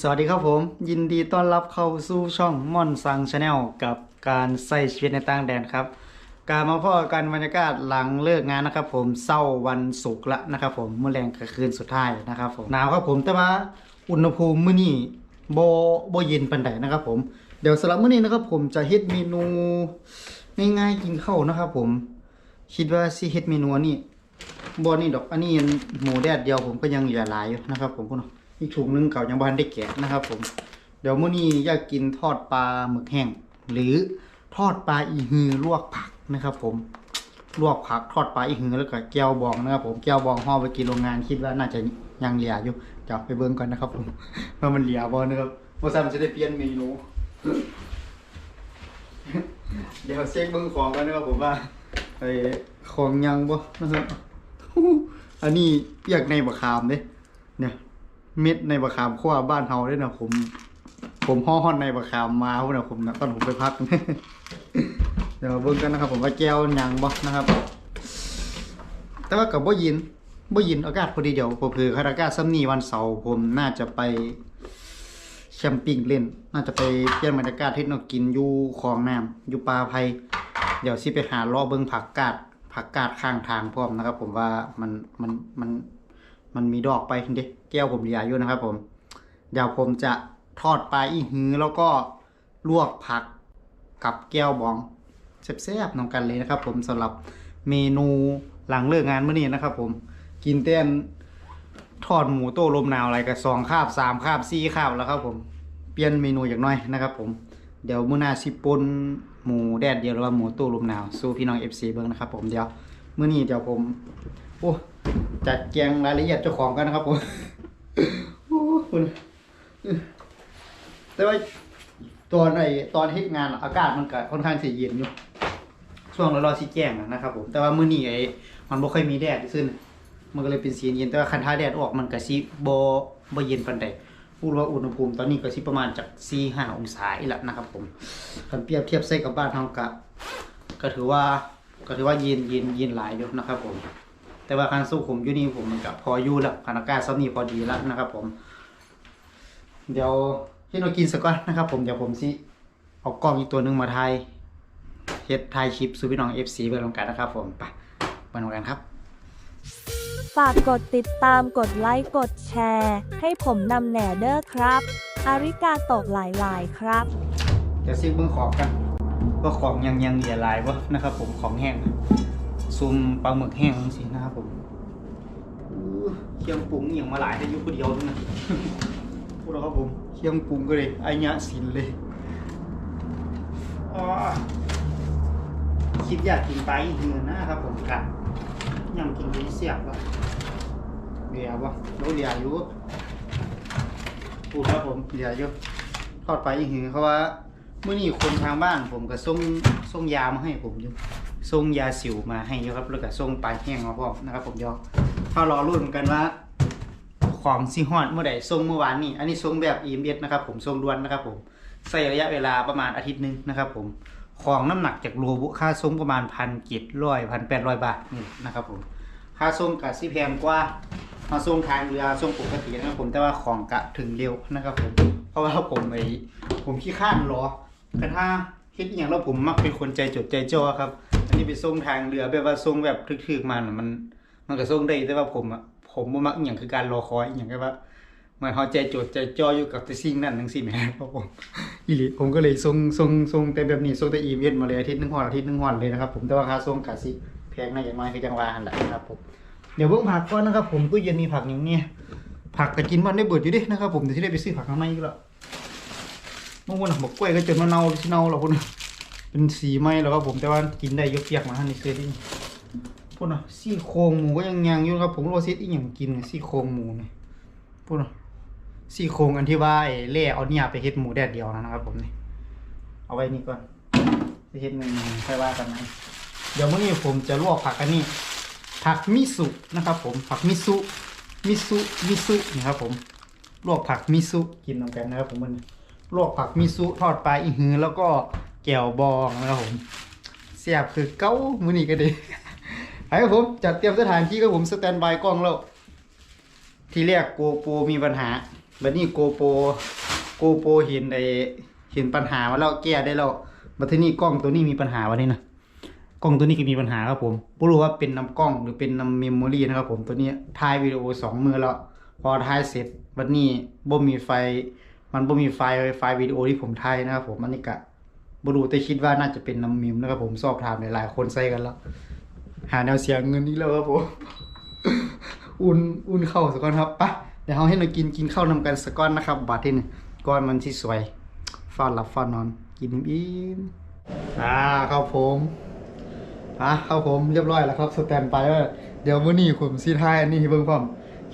สวัสดีครับผม ยินดีต้อนรับเข้าสู่ช่องม่อนซังชาแนลกับการใส่ชีวิตในต่างแดนครับ การมาพ่อกันบรรยากาศหลังเลิกงานนะครับ ผมเศร้าวันศุกร์ละนะครับ ผมเมื่อแรงกับคืนสุดท้ายนะครับผมหนาวครับผมแต่ว่าอุณหภูมิมื้อนี้โบโบเย็นปันใดนะครับ ผมเดี๋ยวสำหรับมื้อนี้นะครับ ผมจะเฮ็ดเมนูง่ายๆกินข้าวนะครับ ผม คิดว่าสิเฮ็ดเมนูนี้บ่นี่ดอกอันนี้หมูแดดเดียวผมก็ยังเหลือหลายอยู่นะครับ ผมพุ่นเนาะ อีกถุงหนึงเก่ายังบานได้แกะนะครับ ผม เดี๋ยวมื้อนี้อยากกินทอดปลาหมึกแห้งหรือทอดปลาอีฮือลวกผักนะครับ ผมลวกผักทอดปลาอีฮือแล้วก็แก้วบองนะครับผมแก้วบองห่อไปกินโรงงานคิดว่าน่าจะยังเหลืออยู่จะไปเบิ่งก่อนนะครับผมว่ามันเหลือบ่นะครับว่าซั่นจะได้เปลี่ยนเมนูเดี๋ยวเช็คเบิ่งของกันนะครับผมว่าไอ้ของยังบ่นะครับอันนี้เปียกในบะขามเด้เนี่ย เม็ดในบะขามขั้วบ้านเฮาด้วยนะผม ผมห่อฮอดในบะขามมาพุ่นนะผมนะตอนผมไปพัก เดี๋ยวเบิ่งกันนะครับ ผมว่าแก้วหยังบ่นะครับ แต่ว่ากับบ่ยินบ่ยินอากาศพอดีเดี๋ยวผมคือคาอากาศซ้ำนี้วันเสาร์ผมน่าจะไปแคมปิ้งเล่น น่าจะไปเปลี่ยนบรรยากาศที่เรากินอยู่คลองน้ำอยู่ปลาไผ่เดี๋ยวสิไปหาล่อเบิ่งผักกาดผักกาดข้างทางพร้อมนะครับ ผมว่ามันมันมัน มันมีดอกไปเด็กแก้วผมเหลืออยู่นะครับ ผม เดี๋ยวผมจะทอดปลาอีหือแล้วก็ลวกผักกับแก้วบองแซ่บๆนำกันเลยนะครับ ผมสำหรับเมนูหลังเลิกงานเมื่อนี้นะครับ ผมกินเต้นทอดหมูโต้ลมหนาวอะไรกับสองคาบสามคาบสี่คาบแล้วครับ ผมเปลี่ยนเมนูอย่างน้อยนะครับ ผมเดี๋ยวมื้อหน้าสิปนหมูแดดเดียวหรือว่าหมูโต้ลมหนาวสู้พี่น้อง FC เบิ่งนะครับผมเดี๋ยวมื้อนี้เดี๋ยวผมโอ้ จัดแจงรายละเอียดเจ้าของกันนะครับผมโอ้คุณแต่ว่าตอนไอตอนเฮ็ดงานอากาศมันก็ค่อนข้างสิเย็นอยู่ ช่วงรอๆสิแจ้งนะครับผม แต่ว่ามื้อนี้ไอ้มันบ่ค่อยมีแดดซื่อๆมันก็เลยเป็นสีเย็นแต่ว่าคันถ้าแดดออกมันก็สิบ่บ่เย็นปานใดพูดว่าอุณหภูมิตอนนี้ก็สิประมาณจาก4-5องศาอีกแล้วนะครับผมคันเปรียบเทียบใส่กับบ้านเฮาก็ก็ถือว่าก็ถือว่าเย็นเย็นเย็นหลายอยู่นะครับผม แต่ว่าการสู้ผมอยู่นี่ผมมันก็พออยู่แล้วคานอากาศซับนี่พอดีแล้วนะครับ ผม เดี๋ยวที่เรากินสักก่อนนะครับ ผมเดี๋ยวผมสิเอากล้องอีกตัวหนึ่งมาถ่ายเฮ็ดถ่ายคลิปสู่พี่น้อง FC ไปลงกันนะครับ ผมไปไปลงกันครับฝากกดติดตามกดไลค์กดแชร์ ให้ผมนำแหน่เด้อครับ อาริกาโตะหลายๆครับเดี๋ยวซิเบิ่งของกันว่าของยังยังเหลือหลายวะนะครับ ผมของแห้ง ซุมปลาหมึกแห้งจังซี่นะครับผมอู้เคียงปรุงอหย่างมาหลายแต่อยู่คนเดียวนั่นนะพูดแล้วครับผมเคียงปรุงก็เลยไอ้ยะสินเลยอ๋อคิดอยากกินไปอีกเดือนนะครับผมกัดยังกินไปเสียบวะเดียววะโลเดียวอยู่พูดครับผมเดียวอยู่ทอดไปอีกหือเพราะว่า เมื่อนี้คนทางบ้านผมก็ส่งส่งยามาให้ผมอยู่ส่งยาสิวมาให้อยู่ครับแล้วก็ส่งปลาแห้งมาพร้อมนะครับ ผมยอถ้ารอรุ่นกันว่า ของซีฮอดเมื่อใดส่งเมื่อวานนี้อันนี้ส่งแบบ EMS นะครับ ผมส่งด่วนนะครับ ผมใส่ระยะเวลาประมาณอาทิตย์หนึงนะครับ ผมของน้ำหนักจากโลบุค่าส่งประมาณพันกิจร้อยพันแปดร้อยบาทนี่นะครับผมค่าส่งกับซีแพงกว่ามาส่งทางเรือส่งปกตินะครับผมแต่ว่าของกะถึงเร็วนะครับ ผมเพราะว่าผมไอผมขี้ข้านรอ กระถ้าคิดอหย่างแล้วผมมักเป็นคนใจจดใจจ่อครับ อันนี้ไปส่งทางเรือแบบว่าส่งแบบทึกๆมาน่ะมัน มันก็ส่งได้แต่ว่าผมอะผมบ่มักอหย่างคือการรอคอยอหย่างก็ว่าเหมือนเฮาใจจดใจจ่ออยู่กับแต่สิ่งนั้นจังซี่แหมครับผมอีหลีผมก็เลยส่งส่งส่งแต่แบบนี้ส่งแต่อีเมลมาเลยอาทิตย์หนึงฮอดอาทิตย์หนึงฮอดเลยนะครับผมแต่ว่าค่าส่งก็สิแพงหน่อยอย่างน้อยคือจังว่าหั่นแหละนะครับผมเดี๋ยวเบิ่งผักก่อนนะครับผมตู้เย็นมีผักอย่างเนี้ยผักก็กินมันได้เบิดอยู่ดินะครับผมเดี๋ยวสิได้ไปซื้อผักข้างในอีกแล้ว บางคนน่ะบอกกล้วยก็จนเน่าๆสิเน่าแล้วพุ่นน่ะเป็นสีไหมแล้วครับผมแต่ว่ากินได้ยกเปียกมาหั่นนี่เซื้อดิพูดนะซี่โครงหมูก็ยังยังอยู่ครับผมรู้ว่าซิดอีหยังกินเนี่ยซี่โครงหมูเนี่ยพูดนะซี่โครงอันที่ว่าไอ้เล่เอาเนี่ยไปเฮ็ดหมูแดดเดียวนะครับ ผมนี่เอาไว้นี่ก่อนไปเฮ็ดเมนูค่อยว่ากันนะเดี๋ยวเมื้อนี้ผมจะลวกผักอันนี้ ผักมิสุนะครับ ผมผักมิสุมิสุมิสุนะครับผมลวกผักมิสุกินนำกันนะครับผมมัน ลวกผักมิสุทอดปลาอีหือ แล้วก็แก้วบองนะครับผมเสียบคือเก้ามือนี้ก็ดีให้ครับผมจัดเตรียมสถานที่ครับผมสแตนบายกล้องแล้วที่แรกโกโปรมีปัญหาบัดนี้โกโปโกโปเห็นไอเห็นปัญหาว่าเราแก้ได้แล้วบัดทีนี้กล้องตัวนี้มีปัญหาวันนี้นะกล้องตัวนี้ก็มีปัญหาครับผมไม่รู้ว่าเป็นน้ำกล้องหรือเป็นน้ำเมมโมรีนะครับผมตัวนี้ถ่ายวิดีโอสองมือแล้ว พอถ่ายเสร็จบัดนี้บ่มีไฟ มันบ่มีไฟล์ไฟล์วิดีโอที่ผมถ่ายนะครับผมอันนี้กะบรูแต่คิดว่าน่าจะเป็นน้ำมิมนะครับผมสอบถามหลายๆคนใส่กันแล้วหาแนวเสียงเงินนี้แล้วครับผมอุ่นอุ่นเข้าสักก้อนครับปะเดี๋ยวเราให้เรากินกินข้าวนำกันสักก้อนนะครับบาทที่นี่ก้อนมันที่สวยฟาดหลับฟาดนอน กินอิ่มอ่าครับผมอะครับผมเรียบร้อยแล้วครับสแตนไปว่าเดี๋ยวมื้อนี้ผมสิท้ายนนี้ให้เบิ่งพร้อม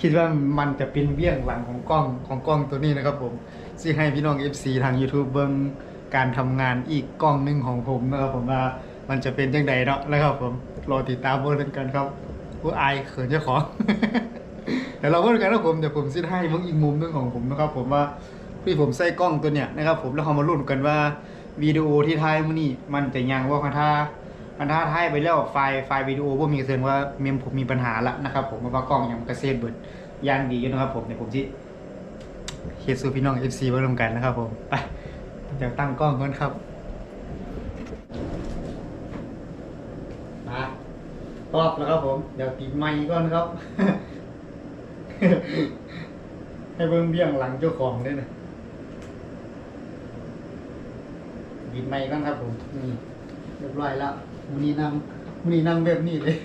คิดว่ามันจะเป็นเบี้ยงหลังของกล้องของกล้องตัวนี้นะครับผม สิให้พี่น้อง FC ทาง YouTube เบิ่งการทำงานอีกกล้องหนึ่งของผมนะครับผมว่ามันจะเป็นจังใดเนาะนะครับผมรอติดตามเบิ่งกันครับผู้อายเขินเจ้าของ เดี๋ยวเราเบิ่งกันนะผมเดี๋ยวผมสิให้เบิ่งอีกมุมหนึงของผมนะครับผมว่าที่ผมใส่กล้องตัวเนี้ยนะครับผมแล้วเรามาลุ้นกันว่าวิดีโอที่ถ่ายมื้อนี้มันจะยังว่าคันถ้าคันถ้าถ่ายไปแล้วไฟล์ไฟล์วิดีโอบ่มีแสดงว่าเมมผมมีปัญหาละนะครับผมเพราะว่ากล้องยังกระเซ็นเบิดย่างดีอยู่นะครับผมเดี๋ยวผมสิ เฮ็ดสู่พี่น้อง FC เบิ่งนำกันนะครับผมไปเดี๋ยวตั้งกล้องก่อนครับมาตอบแล้วครับผม เดี๋ยวปิดไมค์ก่อนครับ ให้เบิ่งเบี้ยงหลังเจ้าของด้วยนะปิดไมค์ก่อนครับผมนี่เรียบร้อยแล้วมื้อนี้นั่งมื้อนี้นั่งแบบนี้เลย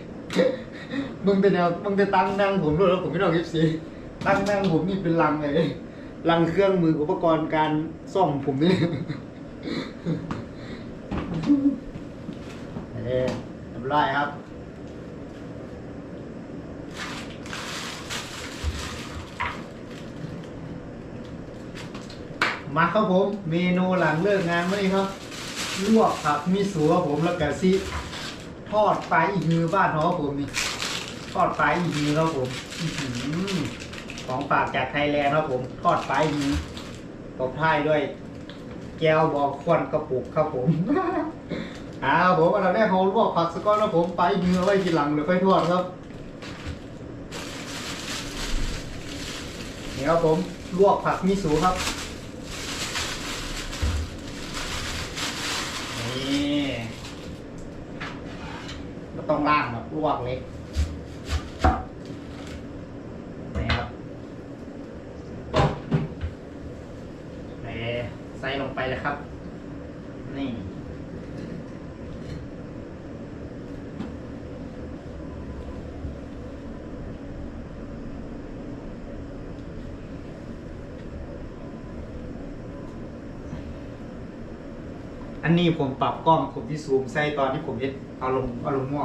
เบิ่งแต่แนวเบิ่งแต่ตั้งนั่งผมด้วยแล้วผมไม่ต้อง FC ตั้งนั่งผมนี่เป็นลังเลย ลังเครื่องมืออุปกรณ์การซ่อมผมนี่เอ้ยเรียบร้อยครับมาครับผมเมนูหลังเลิกงานมื่อนี้ครับลวกผักมีสูครับผมแล้วก็ซิทอดปลาอีกฮือบ้านเขาครับผมนี่ทอดปลาอีกฮือครับผมอือ ของฝากจากไทยแลนด์ครับผม ทอดปลาอีฮือตบท้ายด้วย แก้วบอกควนกระปุกครับผมอ่าผมอันดับแรกเขาลวกผักสก้อนครับผมไปลาอีฮือเอไว้ทีหลังเดี๋ยวค่อยทอดครับนี่ครับผมลวกผักมีสูครับนี่ไม่ต้องล่างแบบลวกเล็กนี่ครับนี่ใส่ลงไปเลยครับ นี่ อันนี้ผมปรับกล้องผมที่ซูมใส่ตอนที่ผมเอ็ดเอาลงเอาลงหม้อ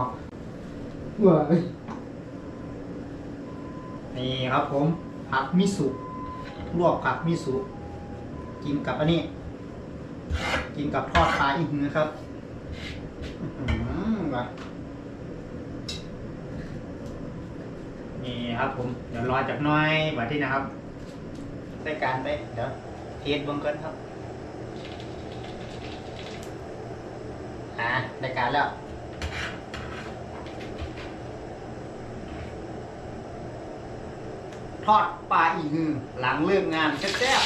เว้ยนี่ครับผมผักมิสุลวกผักมิสุกินกับอันนี้ กินกับทอดปลาอีกนะครับนี่ครับผมเดี๋ยวรอจากน้อยบัดที่นะครับใส่การไปเดี๋ยวเทสเบังกันครับ อะในการแล้วทอดปลาอีหือหลังเลิกงานแซ่บ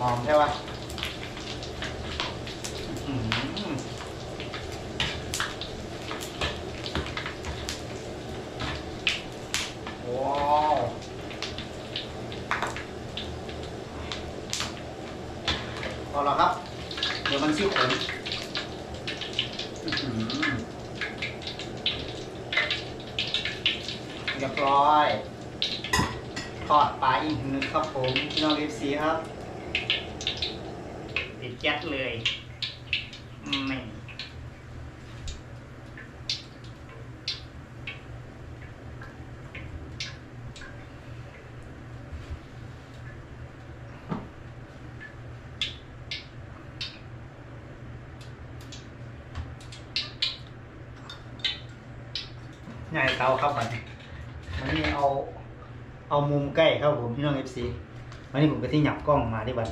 หอมใช่ปะ อืมว้าวพอแล้วครับ เดี๋ยวมันซี่ขมอื้อหือเรียบร้อย ท อดปลาอีกหนึ่งครับผมพี่น้องเอฟซีครับติดแก๊สเลยไม่ง่ายเตาครับมันมันวันนี้เอา เอามุมใกล้ครับผมพี่น้องเอฟซีวันนี้ผมก็ที่หยับกล้องมาที่บัน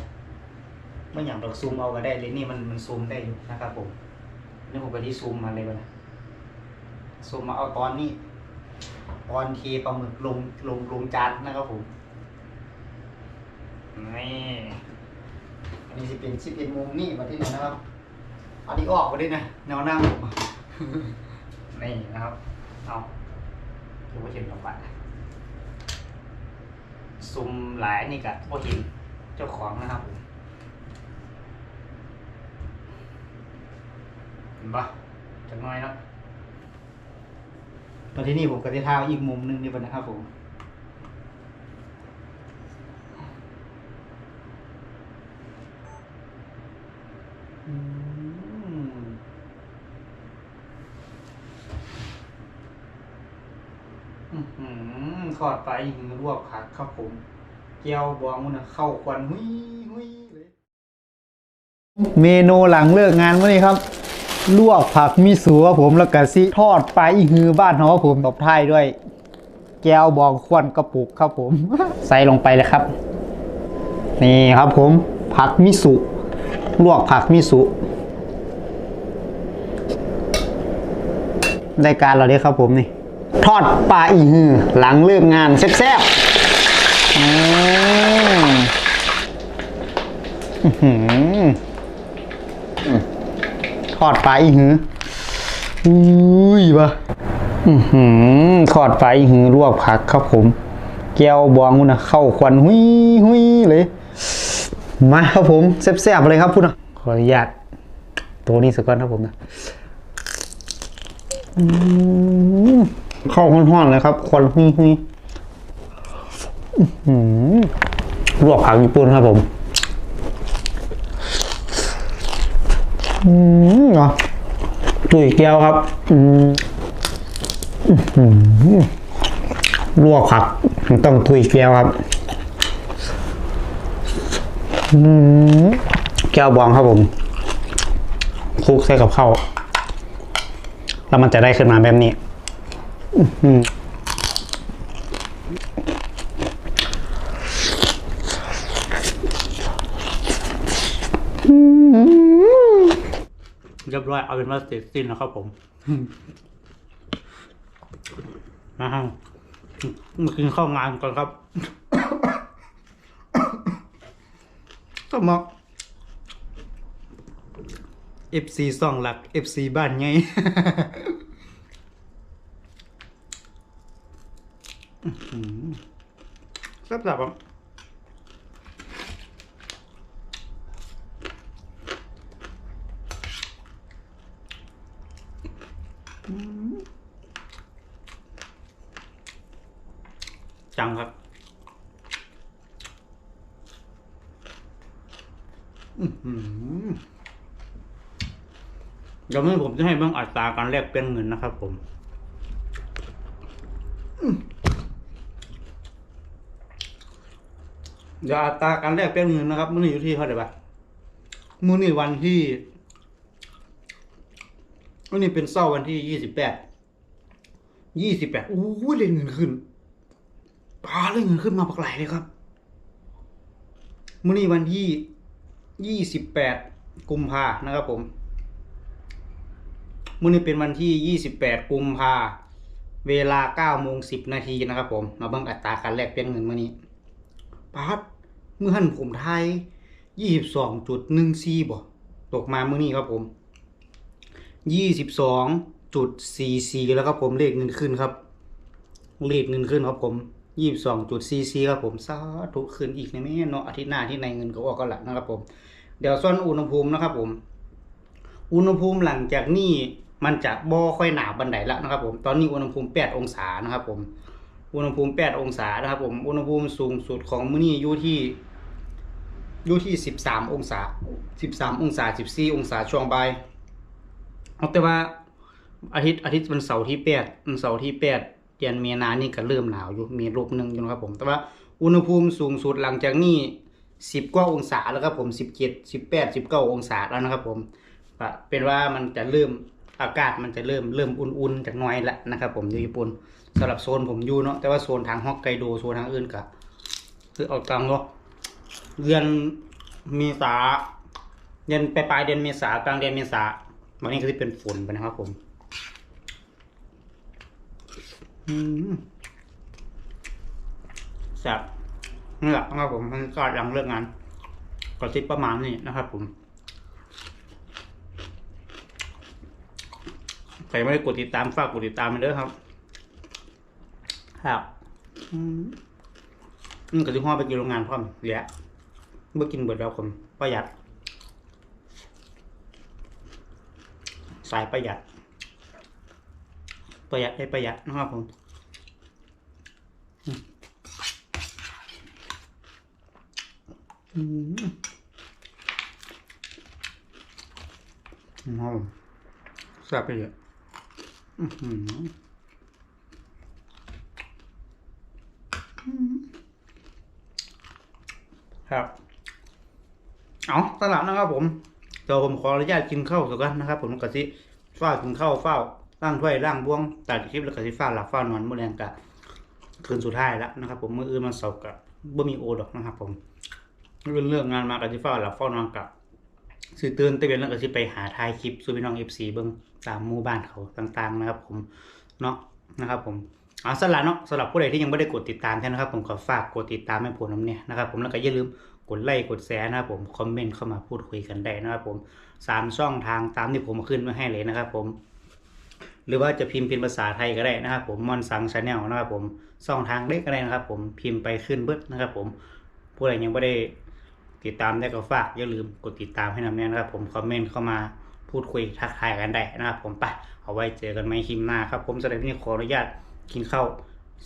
ไม่หยับเราซูมเอาก็ได้เลยนี่มันมันซูมได้อยู่นะครับผมนี่ผมก็ที่ซูมมาเลยบันซูมมาเอาตอนนี้ตอนเทปลาหมึกลงลงลงจานนะครับผมนี่อันนี้จะเป็นสิเป็นมุมนี่มาที่นี่นะครับอันนี้ออกมาด้วยนะแนวหน้าผมนี่นะครับเอาดูว่าเห็นหรือเปล่า ซุมหลายนี่กะว่าเห็นเจ้าของนะครับผมเห็นปะจังน้อยเนาะมาที่นี่ผมก็จะท้าอีกมุมหนึงนี่บนนะครับผม อืมอื้อหือ ทอดไปหิงลวกผักครับผมเกี๊ยวบองมันนะเข้าควันหุยหุยเลยเมนูหลังเลิกงานวันนี้ครับ ลวกผักมิสูครับผมแล้วก็สิทอดปลาอีฮือบ้านเขาครับผมตบท้ายด้วย แก้วบองควนกระปุกครับผม ใส่ลงไปเลยครับ นี่ครับผม ผักมิสุลวกผักมิสุรายการเราเด้ครับผมนี่ ทอดปลาอีฮือ หลังเลิกงานแซ่บๆอืมอื้อหือทอดปลาอีหืออุ้ยบะอื้อหือทอดปลาอีหือลวกผักครับผม แก้วบองมุนนะเข้าควันหุยหุยเลย มาครับผมแซ่บๆเลยครับพูดนะขออนุญาตตัวนี้สักก่อนครับผมนะอืม เข้าห้อนๆเลยครับ ควันหุยหุยอื้อหือลวกผักญี่ปุ่นครับผมอืมเหรอตุยแก้วครับ อืมอื้อหือลวกผักต้องตุยแก้วครับอืมแก้วบองครับผมคลุกใส่กับข้าวแล้วมันจะได้ขึ้นมาแบบนี้ เรียบร้อยเอาเป็นว่าเสร็จสิ้นแล้วครับผมนะฮะมากินข้าวงานก่อนครับ ก็มา FC ซองหลัก FC บ้านไง แซ่บแบบจังครับเดี๋ยวนี้ผมจะให้เบ้างอัตราการแลกเปลี่ยนเงินนะครับผม เดี๋ยวอัตราการแลกเปลี่ยนเงินนะครับมื้อนี้อยู่ที่เท่าไหร่ปะมื้อนี้วันที่มื้อนี้เป็นเสาร์วันที่ยี่สิบแปดยี่สิบแปดโอ้ยเลยเงินขึ้นปาเลยเงินขึ้นมาปักไหลเลยครับมื้อนี้วันที่ยี่สิบแปดกุมภานะครับผมมื้อนี้เป็นวันที่ยี่สิบแปดกุมภาเวลาเก้าโมงสิบนาทีนะครับผม มาเบิ่งอัตราการแลกเปลี่ยนเงินมื้อนี้ปาดเมื่อหันผมไทยยี่สิบสองจุดหนึ่งสี่บ่ตกมาเมื้อนี้ครับผมยี่สิบสองจุดสี่สี่แล้วครับผมเลขเงินขึ้นครับเลขเงินขึ้นครับผมยี่สิบสองจุดสี่สี่ครับผมสาธุขึ้นอีกในแม่เนาะอาทิตย์หน้าที่ในเงินก็ออกก็ละนะครับผม เดี๋ยวส่วนอุณหภูมินะครับผม อุณหภูมิหลังจากนี้มันจะบ่ค่อยหนาวบันไดและนะครับ ผม ตอนนี้อุณหภูมิแปดองศานะครับผม อุณหภูมิแปดองศานะครับผม อุณหภูมิสูงสุดของมื้อนี้อยู่ที่ อยู่ที่สิบสามองศาสิบสามองศาสิบสี่องศาช่วงบ่ายเอาแต่ว่าอาทิตย์อาทิตย์วันเสาร์ที่แปดวันเสาร์ที่แปดเดือนมีนานี่ก็เริ่มหนาวอยู่มีลบหนึ่งอยู่นะครับผม แต่ว่าอุณหภูมิสูงสุดหลังจากนี้สิบกว่าองศาแล้วครับผมสิบเจ็ดสิบแปดสิบเก้าองศาแล้วนะครับผมเป็นว่ามันจะเริ่มอากาศมันจะเริ่มเริ่มอุ่นๆจากน้อยแล้วนะครับผมอยู่ญี่ปุ่นสำหรับโซนผมอยู่เนาะแต่ว่าโซนทางฮอกไกโดโซนทางอื่นก็คือเอาตังเนาะ เดือนเมษาเดือนปลายเดือนเมษากลางเดือนเมษาวันนี้ก็จะเป็นฝนไปนะครับผมอืมแซ่บนี่แหละนะครับผมมันก็หลังเลิกงานก็ทิปประมาณนี้นะครับผมใครไม่ได้กดติดตามฝากกดติดตามไปด้วยครับ ครับ อืม อืมก็จะห่อไปกินโรงงานพร้อมเหลือเมื่อกินเบิดแล้วผมประหยัด สายประหยัด ประหยัดได้ประหยัดนะครับผมอืมอืมครับผมแซ่บไปเลยอื้อหืออืม ครับเอาตลาดนะครับผมเดี๋ยวผมขออนุญาตกินข้าวสักกันนะครับ ผมกะทิฝ้ากินข้าวฝ้าวล่างถ้วยล่างบ้วงตัดคลิปแล้วกะทิฝ้าหลับฝ้านอนเมื่อแรงกะคืนสุดท้ายแล้วนะครับ ผมเมื่ออื่นมันเสาร์กะบ่มีโอดอกนะครับ ผมเรื่องเรื่องงานมากะทิฝ้าหลับฝ้านอนกะสื่อเตือนเตะเวนแล้วกะทิไปหาถ่ายคลิปสู่พี่น้องเอฟซีเบิ้งตามหมู่บ้านเขาต่างๆนะครับ ผมเนาะนะครับ ผม เอาสลับเนาะสำหรับผู้ใดที่ยังไม่ได้กดติดตามแท้นะครับ ผมขอฝากกดติดตามให้ผมน้ำเนี่ยนะครับผมแล้วก็อย่าลืมกดไลค์กดแชร์นะครับผมคอมเมนต์เข้ามาพูดคุยกันได้นะครับผมสามช่องทางตามที่ผมขึ้นมาให้เลยนะครับผม หรือว่าจะพิมพ์เป็นภาษาไทยก็ได้นะครับ ผมมอนสังชาแนลนะครับผมช่องทางเล็กก็ได้นะครับ ผมพิมพ์ไปขึ้นเบิดนะครับ ผมผู้ใดยังไม่ได้ติดตามได้ก็ฝากอย่าลืมกดติดตามให้นำแน่นะครับ ผมคอมเมนต์เข้ามาพูดคุยทักทายกันได้นะครับ ผมไปเอาไว้เจอกันใหม่คลิปหน้าครับ ผมสำหรับนี่ขออนุญาต กินข้าว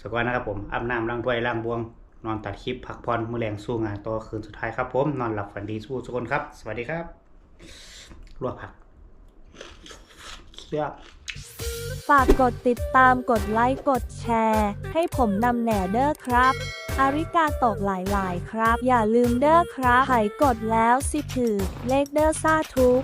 สักวันนะครับผมอาบน้ำล้างถ้วยล้างบวง นอนตัดคลิปพักผ่อนมือแรงสู้งานต่อคืนสุดท้ายครับผม นอนหลับฝันดีสู้ทุกคนครับ สวัสดีครับลวกผักเคียบฝากกดติดตามกดไลค์กดแชร์ ให้ผมนำแหน่เด้อครับ อาริกาตกหลายๆ ครับ อย่าลืมเด้อครับไผกดแล้วสิถือเลขเด้อซาทุก